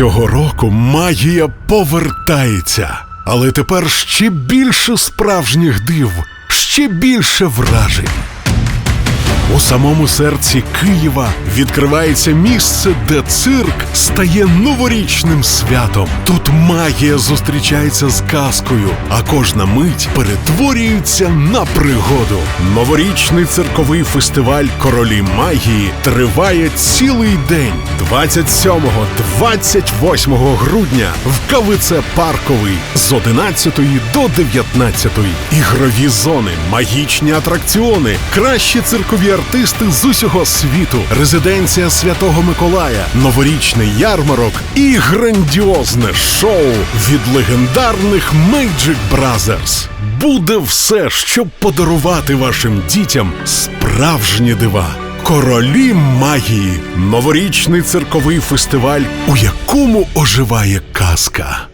Цього року магія повертається, але тепер ще більше справжніх див, ще більше вражень. У самому серці Києва відкривається місце, де цирк стає новорічним святом. Тут магія зустрічається з казкою, а кожна мить перетворюється на пригоду. Новорічний цирковий фестиваль Королі магії триває цілий день 27-28 грудня в КВЦ Парковий з 11 до 19. Ігрові зони, магічні атракціони, кращі циркові артисти з усього світу, резиденція Святого Миколая, новорічний ярмарок і грандіозне шоу від легендарних Magic Brothers. Буде все, щоб подарувати вашим дітям справжні дива. Королі магії, новорічний цирковий фестиваль, у якому оживає казка.